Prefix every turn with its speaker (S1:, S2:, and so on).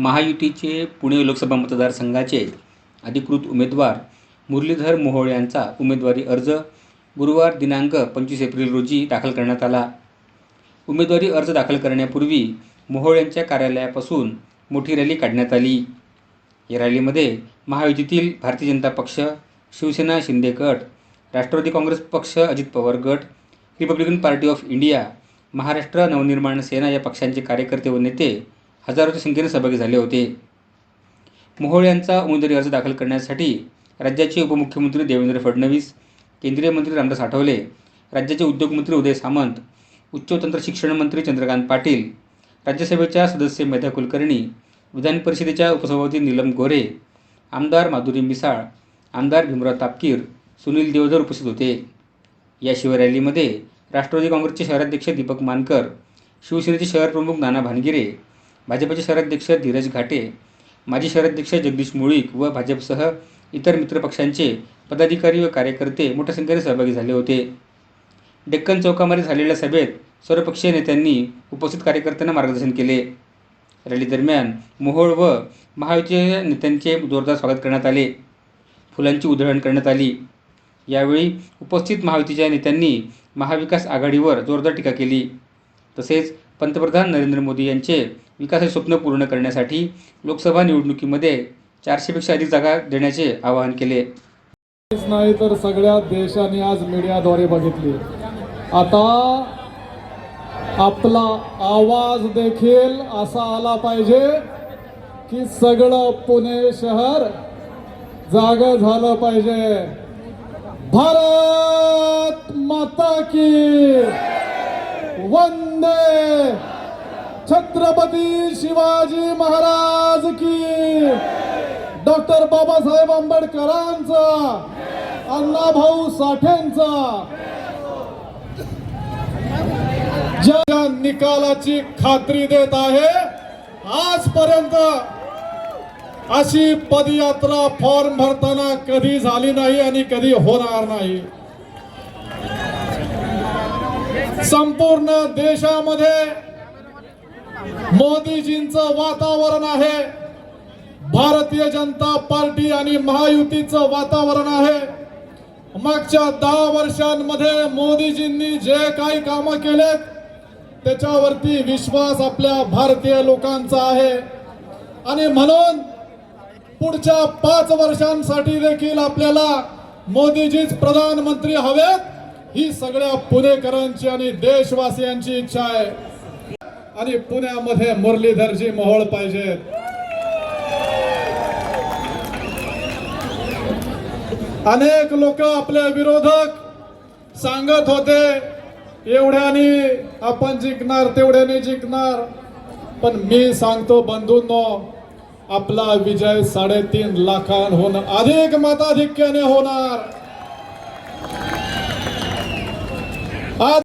S1: महायुतीचे पुणे लोकसभा मतदारसंघाचे अधिकृत उमेदवार मुरलीधर मोहोळ यांचा उमेदवारी अर्ज गुरुवार दिनांक पंचवीस एप्रिल रोजी दाखल करण्यात आला. उमेदवारी अर्ज दाखल करण्यापूर्वी मोहोळ यांच्या कार्यालयापासून मोठी रॅली काढण्यात आली. या रॅलीमध्ये महायुतीतील भारतीय जनता पक्ष शिवसेना शिंदे गट राष्ट्रवादी काँग्रेस पक्ष अजित पवार गट Republican party of India Maharashtra Navnirman Sena या पक्षांचे कार्यकर्ते व नेते हजारोच्या संख्येने सहभागी झाले होते. मोहोळ यांचा उमेदवारी अर्ज दाखल करण्यासाठी राज्याचे उपमुख्यमंत्री देवेंद्र फडणवीस केंद्रीय मंत्री रामदास आठवले राज्याचे उद्योगमंत्री उदय सामंत उच्च तंत्र शिक्षण मंत्री चंद्रकांत पाटील राज्यसभेच्या सदस्य मेधा कुलकर्णी विधान परिषदेच्या उपसभापती नीलम गोरे आमदार माधुरी मिसाळ आमदार भीमराव तापकीर सुनील देवधर उपस्थित होते. याशिवाय रॅलीमध्ये राष्ट्रवादी काँग्रेसचे शहराध्यक्ष दीपक मानकर शिवसेनेचे शहर प्रमुख नाना भानगिरे भाजपचे शहराध्यक्ष धीरज घाटे माजी शहराध्यक्ष जगदीश मुळीक व भाजपसह इतर मित्रपक्षांचे पदाधिकारी व कार्यकर्ते मोठ्या संख्येने सहभागी झाले होते. डेक्कन चौकामध्ये झालेल्या सभेत सर्वपक्षीय नेत्यांनी उपस्थित कार्यकर्त्यांना मार्गदर्शन केले. रॅली दरम्यान मोहोळ व महायुतीच्या नेत्यांचे जोरदार स्वागत करण्यात आले. फुलांची उधळण करण्यात आली. यावेळी उपस्थित महायुतीच्या नेत्यांनी महाविकास आघाडीवर जोरदार टीका केली. तसेच पंतप्रधान नरेंद्र मोदी यांचे विकासाचे स्वप्न पूर्ण करण्यासाठी लोकसभा निवडणुकीमध्ये चारशेपेक्षा अधिक जागा देण्याचे आवाहन केले.
S2: नाही तर सगळ्या देशाने आज मीडियाद्वारे बघितली. आता आपला आवाज देखील असा आला पाहिजे की सगळं पुणे शहर जाग झालं पाहिजे. भारत माता की वंदे छत्रपती शिवाजी महाराज की. डॉक्टर बाबासाहेब आंबेडकरांचा अण्णाभाऊ साठेंचा. ज्या निकालाची खात्री देत आहे. आजपर्यंत अशी पदयात्रा फॉर्म भरताना कधी झाली नाही आणि कधी होणार नाही. संपूर्ण देशामध्ये मोदीजींचं वातावरण आहे. भारतीय जनता पार्टी आणि महायुतीचं वातावरण आहे. मागच्या दहा वर्षांमध्ये मोदीजींनी जे काही कामं केलेत त्याच्यावरती विश्वास आपल्या भारतीय लोकांचा आहे. आणि म्हणून पुढच्या पाच वर्षांसाठी देखील आपल्याला मोदीजीच प्रधानमंत्री हवेत ही सगळ्या पुणेकरांची आणि देशवासियांची इच्छा आहे. आणि पुण्यामध्ये मुरलीधरजी मोहोळ पाहिजेत अनेक लोक आपले विरोधक सांगत होते एवढ्याने आपण जिंकणार तेवढ्याने जिंकणार. पण मी सांगतो बंधूंनो आपला विजय साडेतीन लाखांहून अधिक मताधिक्याने होणार. आज